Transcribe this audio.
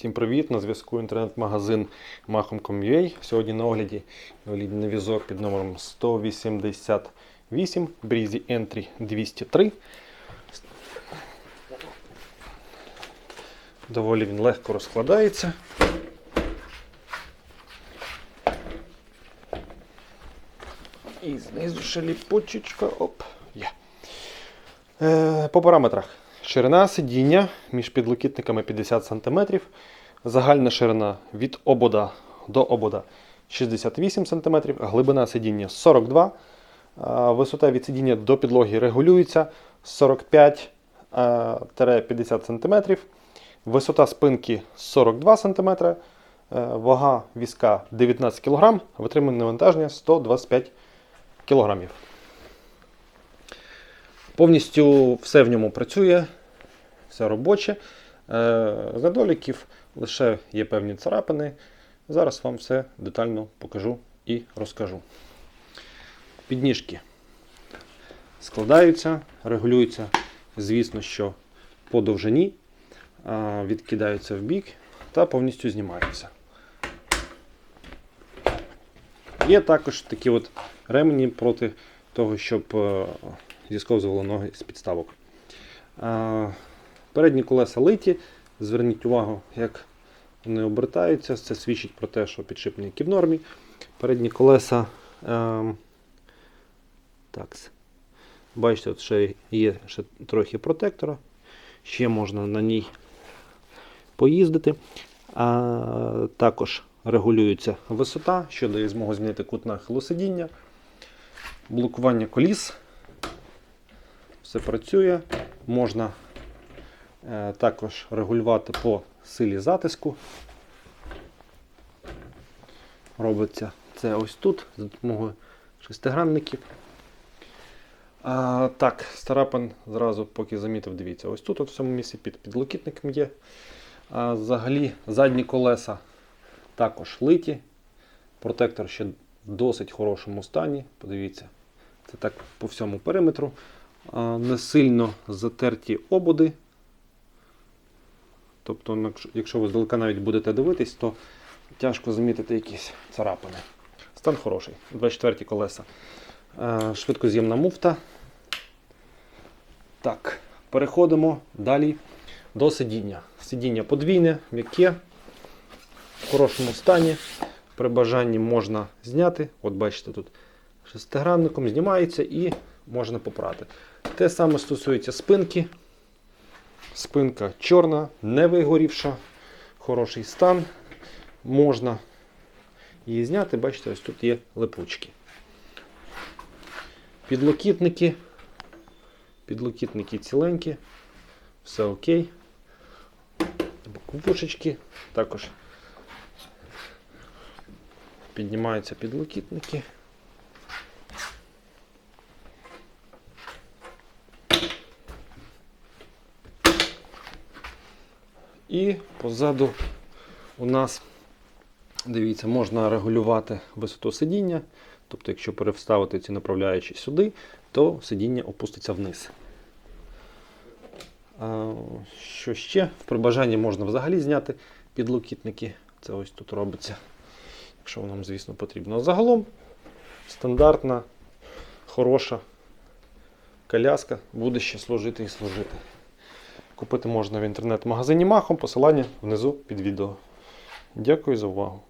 Всім привіт! На зв'язку інтернет-магазин Mahom.com.ua. Сьогодні на огляді інвалідний візок під номером 188 Breezy Entry 203. Доволі він легко розкладається. І знизу ще ліпучечка. Оп, є. Е, по параметрах. Ширина сидіння між підлокітниками 50 см. Загальна ширина від обода до обода 68 см, глибина сидіння 42 Висота від сидіння до підлоги регулюється 45-50 см. Висота спинки 42 см. Е, Вага візка 19 кг, витримане навантаження 125 кг. Повністю все в ньому працює, все робоче. Е, З недоліків лише є певні царапини. Зараз вам все детально покажу і розкажу. Підніжки складаються, регулюються, звісно, що по довжині, відкидаються в бік та повністю знімаються. Є також такі от ремені проти того, щоб е, зісковзували ноги з підставок. Передні колеса литі. Зверніть увагу, як вони обертаються. Це свідчить про те, що підшипники в нормі. Передні колеса. Е, так, бачите, от ще є ще трохи протектора. Ще можна на ній поїздити. А, також регулюється висота, що дає змогу змінити кут нахилу сидіння. Блокування коліс. Все працює. Можна також регулювати по силі затиску. Робиться це ось тут за допомогою шестигранників. А, так, старапан зразу поки замітив, дивіться, ось тут от в цьому місці під підлокітником є. А, взагалі задні колеса також литі. Протектор ще в досить хорошому стані. Подивіться, це так по всьому периметру. А, не сильно затерті ободи. Тобто, якщо- якщо ви здалека навіть будете дивитись, то тяжко замітити якісь царапини. Стан хороший. 24 колеса. Е, Швидкоз'ємна муфта. Так, переходимо далі до сидіння. Сидіння подвійне, м'яке, в хорошому стані. При бажанні можна зняти. От бачите, тут шестигранником знімається і можна попрати. Те саме стосується спинки. Спинка чорна, не вигорівша, хороший стан. Можна її зняти, бачите, ось тут є липучки. Підлокітники. Підлокітники ціленькі, все окей. Боковушечки також піднімаються підлокітники. І позаду у нас, дивіться, можна регулювати висоту сидіння. Тобто, якщо переставити ці направляючі сюди, то сидіння опуститься вниз. Що ще? При бажанні можна взагалі зняти підлокітники. Це ось тут робиться, якщо нам, звісно, потрібно. Загалом стандартна, хороша коляска буде ще служити і служити. Купити можна в інтернет-магазині Махом, посилання внизу під відео. Дякую за увагу.